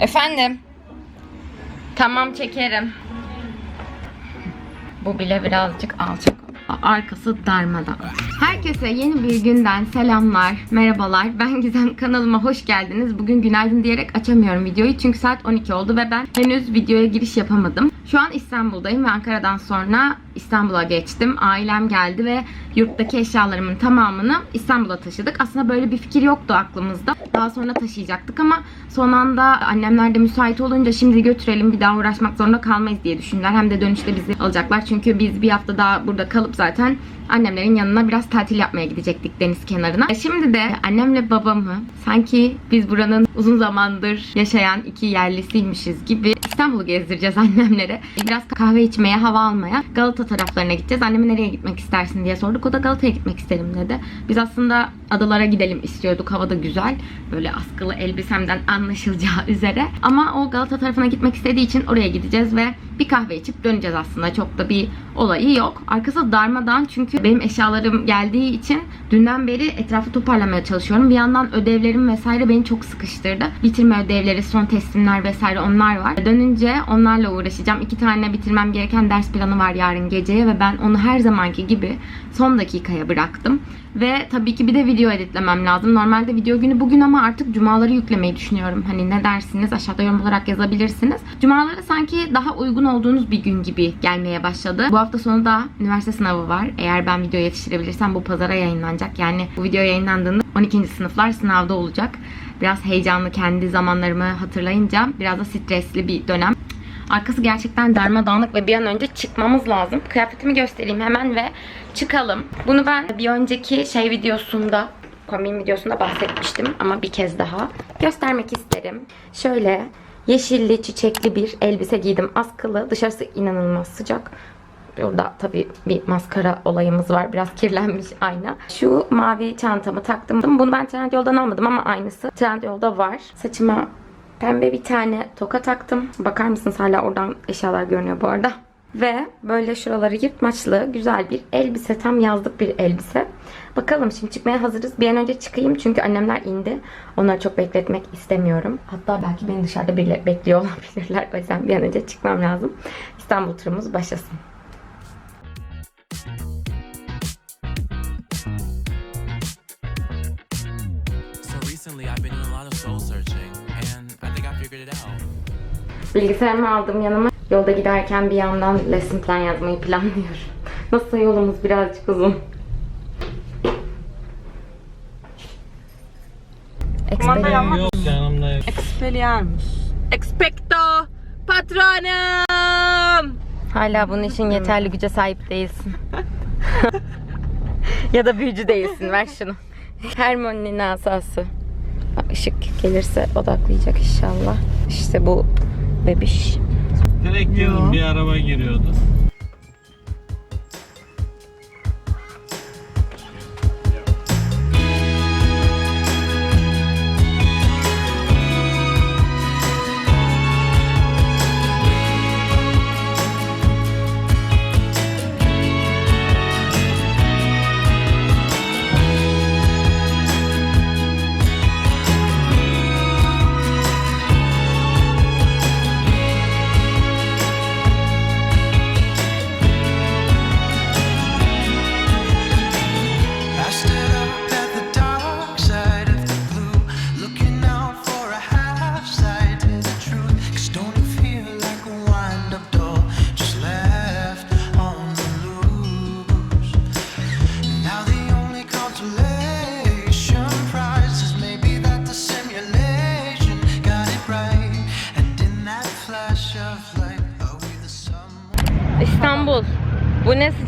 Efendim? Tamam çekerim. Bu bile birazcık alçak. Arkası darmadan. Herkese yeni bir günden selamlar, merhabalar. Ben Gizem kanalıma hoş geldiniz. Bugün günaydın diyerek açamıyorum videoyu çünkü saat 12 oldu ve ben henüz videoya giriş yapamadım. Şu an İstanbul'dayım ve Ankara'dan sonra İstanbul'a geçtim. Ailem geldi ve yurttaki eşyalarımın tamamını İstanbul'a taşıdık. Aslında böyle bir fikir yoktu aklımızda. Daha sonra taşıyacaktık ama son anda annemler de müsait olunca şimdi götürelim bir daha uğraşmak zorunda kalmayız diye düşündüler. Hem de dönüşte bizi alacaklar. Çünkü biz bir hafta daha burada kalıp zaten annemlerin yanına biraz tatil yapmaya gidecektik deniz kenarına. E, Şimdi de annemle babamı sanki biz buranın uzun zamandır yaşayan iki yerlisiymişiz gibi İstanbul'u gezdireceğiz annemlere. Biraz kahve içmeye, hava almaya Galata taraflarına gideceğiz. Anneme nereye gitmek istersin diye sorduk. O da Galata'ya gitmek isterim dedi. Biz aslında adalara gidelim istiyorduk. Hava da güzel. Böyle askılı elbisemden anlaşılacağı üzere. Ama o Galata tarafına gitmek istediği için oraya gideceğiz ve bir kahve içip döneceğiz aslında. Çok da bir olayı yok. Arkası darmadan çünkü benim eşyalarım geldiği için dünden beri etrafı toparlamaya çalışıyorum. Bir yandan ödevlerim vesaire beni çok sıkıştırdı. Bitirme ödevleri, son teslimler vesaire onlar var. Dönünce onlarla uğraşacağım. İki tane bitirmem gereken ders planı var yarın geceye ve ben onu her zamanki gibi son dakikaya bıraktım. Ve tabii ki bir de video editlemem lazım. Normalde video günü bugün ama artık cumaları yüklemeyi düşünüyorum. Hani ne dersiniz aşağıda yorum olarak yazabilirsiniz. Cumaları sanki daha uygun olduğunuz bir gün gibi gelmeye başladı. Bu hafta sonu da üniversite sınavı var. Eğer ben video yetiştirebilirsem bu pazara yayınlanacak. Yani bu video yayınlandığında 12. sınıflar sınavda olacak. Biraz heyecanlı kendi zamanlarımı hatırlayınca biraz da stresli bir dönem. Arkası gerçekten darmadağınık ve bir an önce çıkmamız lazım. Kıyafetimi göstereyim hemen ve çıkalım. Bunu ben bir önceki şey videosunda, kombin videosunda bahsetmiştim ama bir kez daha göstermek isterim. Şöyle yeşilli, çiçekli bir elbise giydim. Askılı. Dışarısı inanılmaz sıcak. Burada tabii bir maskara olayımız var. Biraz kirlenmiş ayna. Şu mavi çantamı taktım. Bunu ben Trendyol'dan almadım ama aynısı Trendyol'da var. Saçıma pembe bir tane toka taktım. Bakar mısınız hala oradan eşyalar görünüyor bu arada. Ve böyle şuraları yırtmaçlı güzel bir elbise. Tam yazlık bir elbise. Bakalım şimdi çıkmaya hazırız. Bir an önce çıkayım çünkü annemler indi. Onları çok bekletmek istemiyorum. Hatta belki beni dışarıda bile bekliyor olabilirler. O yüzden bir an önce çıkmam lazım. İstanbul turumuz başlasın. Bilgisayarımı aldım yanıma. Yolda giderken bir yandan lesson plan yazmayı planlıyorum. Nasıl yolumuz birazcık uzun. Yanmak Yok yanımda yok. Expelliarmus. Expecto patronum. Hala bunun için yeterli güce sahip değilsin. ya da büyücü değilsin. Ver şunu. Hermione'nin asası. Işık gelirse odaklayacak inşallah. İşte bu bebiş. Direkt girdim bir araba giriyordu.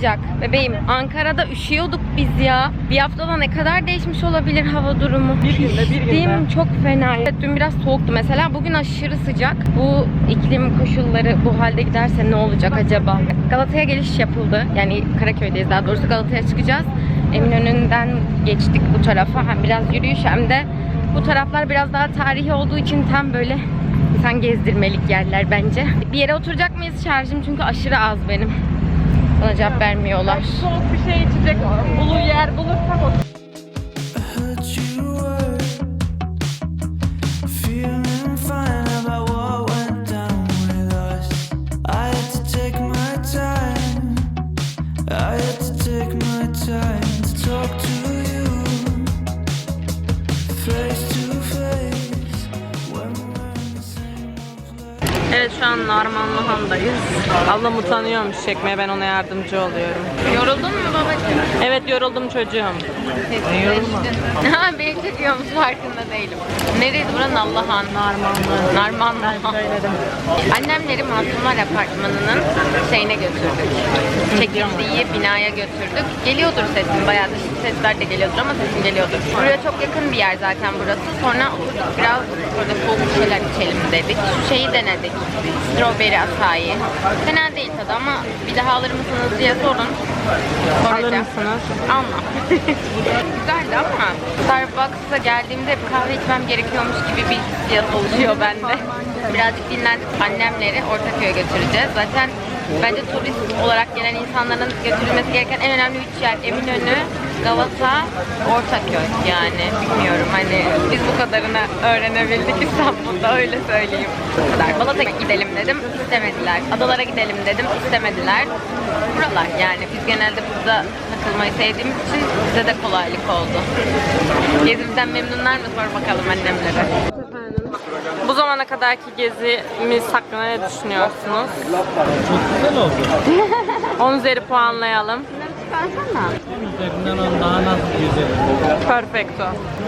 Sıcak bebeğim. Ankara'da üşüyorduk biz ya. Bir haftada ne kadar değişmiş olabilir hava durumu. Bir günde, bir günde. Değil mi? Çok fena. Evet, dün biraz soğuktu mesela. Bugün aşırı sıcak. Bu iklim koşulları bu halde giderse ne olacak acaba? Galata'ya geliş yapıldı. Yani Karaköy'deyiz daha doğrusu Galata'ya çıkacağız. Eminönü'nden geçtik bu tarafa. Hem biraz yürüyüş hem de bu taraflar biraz daha tarihi olduğu için tam böyle insan gezdirmelik yerler bence. Bir yere oturacak mıyız şarjım çünkü aşırı az benim. Bana cevap vermiyorlar. Soğuk bir şey içecek bulur yer bulursak otur. An Narmanlıhan'dayız. Ablam utanıyormuş çekmeye ben ona yardımcı oluyorum. Yoruldun mu babacığım? Evet yoruldum çocuğum. Ha beni çekiyor musun farkında değilim. Nereydi buranın Allahan? Narmanlı. Narmanlı. Annemleri Masumlar Apartmanı'nın şeyine götürdük. Çekildiği binaya götürdük. Geliyordur sesim bayağı da şimdi sesler de geliyordur ama sesim geliyordur. Buraya çok yakın bir yer zaten burası. Sonra oturduk biraz böyle soğuk bir şeyler içelim dedik. Şu şeyi denedik. Strawberry açayı. Fena değil tadı ama bir daha alır mısınız diye sorun. Alır Soracağım. mısınız? Alma. Güzeldi ama Starbucks'a geldiğimde hep kahve içmem gerekiyormuş gibi bir hissiyat oluşuyor bende. Birazcık dinlendik. Annemleri Ortaköy'e götüreceğiz. Zaten bence turist olarak gelen insanların götürülmesi gereken en önemli üç yer Eminönü, Galata, Ortaköy yani bilmiyorum hani biz bu kadarını öğrenebildik İstanbul'da öyle söyleyeyim. Bu kadar. Balat'a gidelim dedim istemediler. Adalara gidelim dedim istemediler. Buralar yani biz genelde burada takılmayı sevdiğimiz için bize de kolaylık oldu. Gezimizden memnunlar mı sor bakalım annemlere. Bu zamana kadarki gezimiz hakkında ne düşünüyorsunuz? Çok güzel oldu. 10 üzeri puanlayalım. Üzerinden on daha nasıl güzel. Perfecto.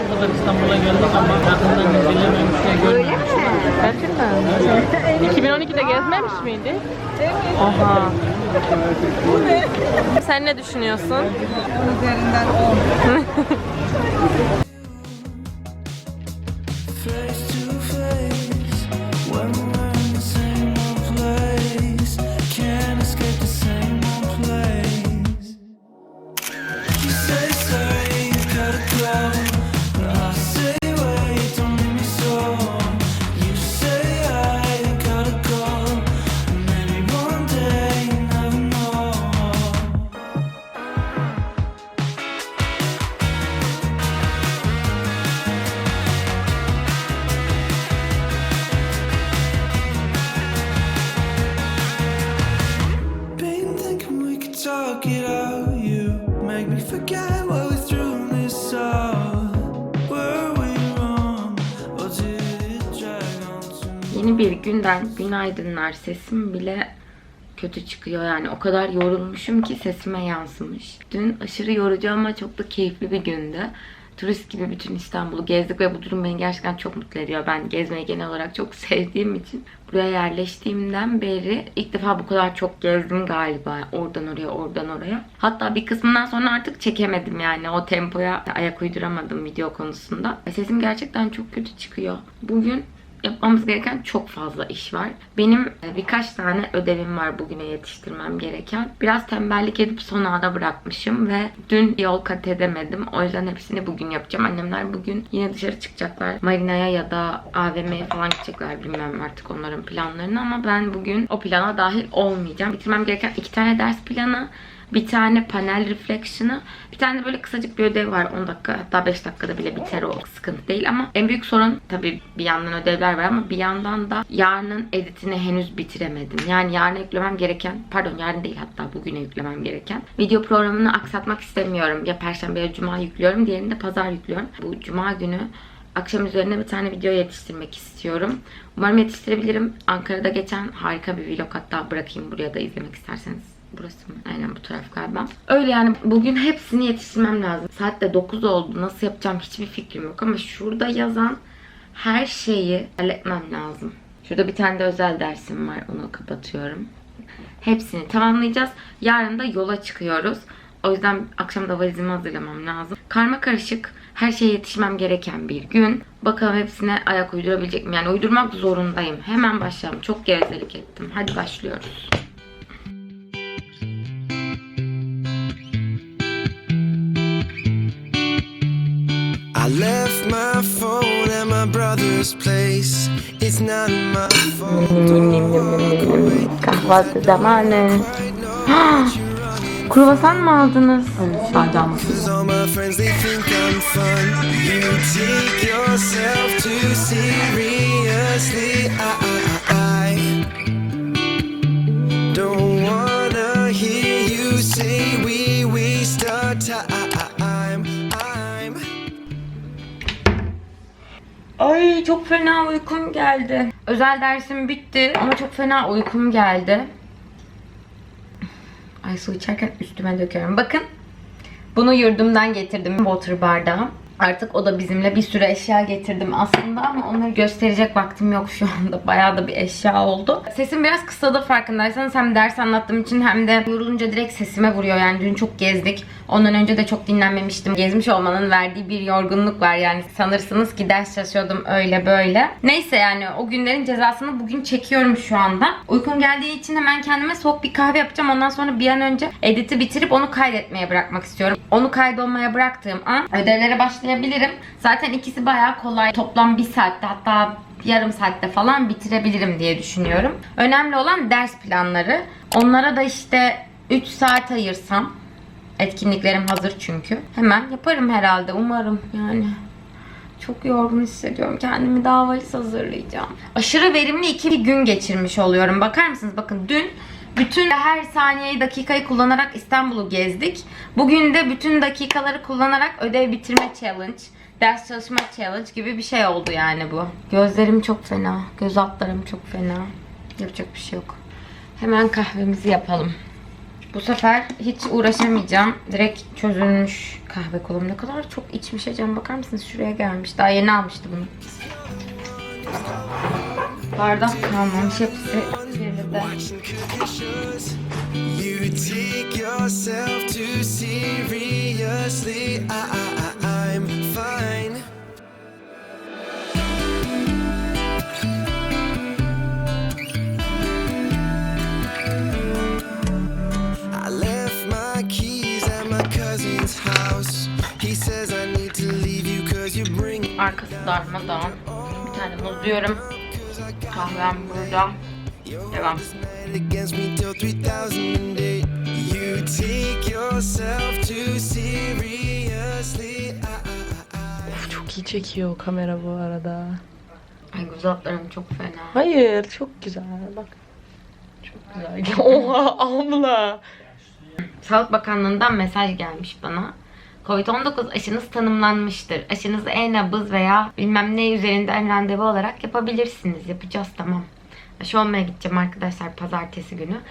Bu kadar İstanbul'a geldik ama yakından izleyememiş şey görmemiş. Gerçekten. 2012'de gezmemiş miydi? Evet. Oha. Sen ne düşünüyorsun? to face Yeni bir günden günaydınlar sesim bile kötü çıkıyor yani o kadar yorulmuşum ki sesime yansımış. Dün aşırı yorucu ama çok da keyifli bir gündü. Turist gibi bütün İstanbul'u gezdik ve bu durum beni gerçekten çok mutlu ediyor. Ben gezmeyi genel olarak çok sevdiğim için buraya yerleştiğimden beri ilk defa bu kadar çok gezdim galiba. Oradan oraya, oradan oraya. Hatta bir kısmından sonra artık çekemedim yani o tempoya ayak uyduramadım video konusunda. Sesim gerçekten çok kötü çıkıyor. Bugün yapmamız gereken çok fazla iş var. Benim e, birkaç tane ödevim var bugüne yetiştirmem gereken. Biraz tembellik edip son ana bırakmışım ve dün yol kat edemedim. O yüzden hepsini bugün yapacağım. Annemler bugün yine dışarı çıkacaklar. Marina'ya ya da AVM'ye falan gidecekler. Bilmem artık onların planlarını ama ben bugün o plana dahil olmayacağım. Bitirmem gereken iki tane ders planı. Bir tane panel reflection'ı, bir tane böyle kısacık bir ödev var 10 dakika hatta 5 dakikada bile biter o sıkıntı değil ama en büyük sorun tabii bir yandan ödevler var ama bir yandan da yarının editini henüz bitiremedim. Yani yarın yüklemem gereken, pardon yarın değil hatta bugüne yüklemem gereken video programını aksatmak istemiyorum. Ya perşembe ya cuma yüklüyorum, diğerini de pazar yüklüyorum. Bu cuma günü akşam üzerine bir tane video yetiştirmek istiyorum. Umarım yetiştirebilirim. Ankara'da geçen harika bir vlog hatta bırakayım buraya da izlemek isterseniz. Burası mı? Aynen bu taraf galiba. Öyle yani bugün hepsini yetiştirmem lazım. Saat de 9 oldu. Nasıl yapacağım hiçbir fikrim yok ama şurada yazan her şeyi halletmem lazım. Şurada bir tane de özel dersim var. Onu kapatıyorum. Hepsini tamamlayacağız. Yarın da yola çıkıyoruz. O yüzden akşam da valizimi hazırlamam lazım. Karma karışık her şeye yetişmem gereken bir gün. Bakalım hepsine ayak uydurabilecek miyim? Yani uydurmak zorundayım. Hemen başlayalım. Çok gevezelik ettim. Hadi başlıyoruz. Left my phone at my brother's place. It's not my fault. Kahvaltı zamanı. Kruvasan mı aldınız? Adam. Cause çok fena uykum geldi. Özel dersim bitti ama çok fena uykum geldi. Ay su içerken üstüme döküyorum. Bakın bunu yurdumdan getirdim water bardağı. Artık o da bizimle bir sürü eşya getirdim aslında ama onları gösterecek vaktim yok şu anda. Bayağı da bir eşya oldu. Sesim biraz kısadı farkındaysanız hem ders anlattığım için hem de yorulunca direkt sesime vuruyor. Yani dün çok gezdik. Ondan önce de çok dinlenmemiştim. Gezmiş olmanın verdiği bir yorgunluk var yani. Sanırsınız ki ders çalışıyordum öyle böyle. Neyse yani o günlerin cezasını bugün çekiyorum şu anda. Uykum geldiği için hemen kendime soğuk bir kahve yapacağım. Ondan sonra bir an önce editi bitirip onu kaydetmeye bırakmak istiyorum. Onu kaydolmaya bıraktığım an ödevlere başlayabilirim. Zaten ikisi bayağı kolay. Toplam bir saatte hatta yarım saatte falan bitirebilirim diye düşünüyorum. Önemli olan ders planları. Onlara da işte 3 saat ayırsam etkinliklerim hazır çünkü. Hemen yaparım herhalde umarım yani. Çok yorgun hissediyorum. Kendimi daha valiz hazırlayacağım. Aşırı verimli iki gün geçirmiş oluyorum. Bakar mısınız? Bakın dün bütün her saniyeyi dakikayı kullanarak İstanbul'u gezdik. Bugün de bütün dakikaları kullanarak ödev bitirme challenge, ders çalışma challenge gibi bir şey oldu yani bu. Gözlerim çok fena. Göz altlarım çok fena. Yapacak bir şey yok. Hemen kahvemizi yapalım. Bu sefer hiç uğraşamayacağım. Direkt çözülmüş kahve kolum. Ne kadar çok içmiş Ecem. Bakar mısınız? Şuraya gelmiş. Daha yeni almıştı bunu. Bardak kalmamış. Hepsi geride. You take yourself too seriously. I, I, I, I'm fine. I left my keys at my cousin's house. He says I need to leave you cause you bring Arkası darmadağın. Bir tane muz diyorum. Kahvem burada. Devam. against me till 3008. You take yourself too seriously. I, I, I, Çok iyi çekiyor kamera bu arada. Ay göz altlarım çok fena. Hayır çok güzel bak. Çok güzel. Oha abla. Sağlık Bakanlığı'ndan mesaj gelmiş bana. Covid-19 aşınız tanımlanmıştır. Aşınızı e-nabız veya bilmem ne üzerinden randevu olarak yapabilirsiniz. Yapacağız tamam. Aşı olmaya gideceğim arkadaşlar pazartesi günü.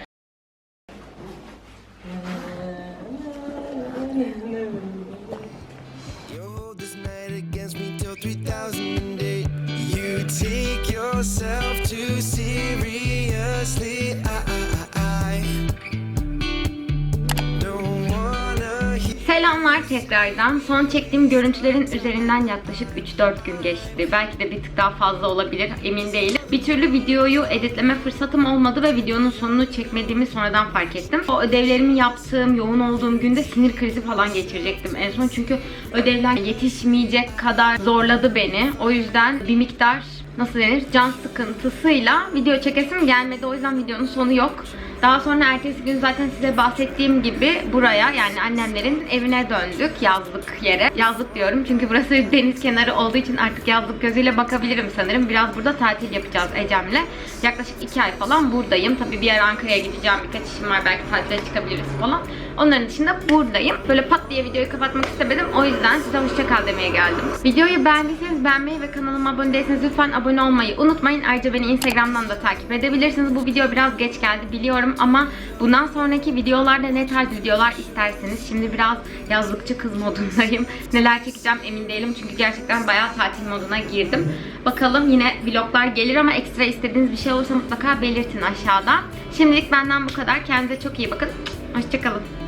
Selamlar tekrardan. Son çektiğim görüntülerin üzerinden yaklaşık 3-4 gün geçti. Belki de bir tık daha fazla olabilir. Emin değilim. Bir türlü videoyu editleme fırsatım olmadı ve videonun sonunu çekmediğimi sonradan fark ettim. O ödevlerimi yaptığım, yoğun olduğum günde sinir krizi falan geçirecektim en son. Çünkü ödevler yetişmeyecek kadar zorladı beni. O yüzden bir miktar nasıl denir can sıkıntısıyla video çekesim gelmedi. O yüzden videonun sonu yok. Daha sonra ertesi gün zaten size bahsettiğim gibi buraya yani annemlerin evine döndük yazlık yere. Yazlık diyorum çünkü burası deniz kenarı olduğu için artık yazlık gözüyle bakabilirim sanırım. Biraz burada tatil yapacağız Ecem'le. Yaklaşık 2 ay falan buradayım. Tabii bir yer Ankara'ya gideceğim. Birkaç işim var. Belki tatile çıkabiliriz falan. Onların dışında buradayım. Böyle pat diye videoyu kapatmak istemedim. O yüzden size hoşça kal demeye geldim. Videoyu beğendiyseniz beğenmeyi ve kanalıma abone değilseniz lütfen abone olmayı unutmayın. Ayrıca beni Instagram'dan da takip edebilirsiniz. Bu video biraz geç geldi biliyorum ama bundan sonraki videolarda ne tarz videolar isterseniz şimdi biraz yazlıkçı kız modundayım. Neler çekeceğim emin değilim çünkü gerçekten bayağı tatil moduna girdim. Bakalım yine vloglar gelir ama ekstra istediğiniz bir şey olursa mutlaka belirtin aşağıda. Şimdilik benden bu kadar. Kendinize çok iyi bakın. Hoşçakalın.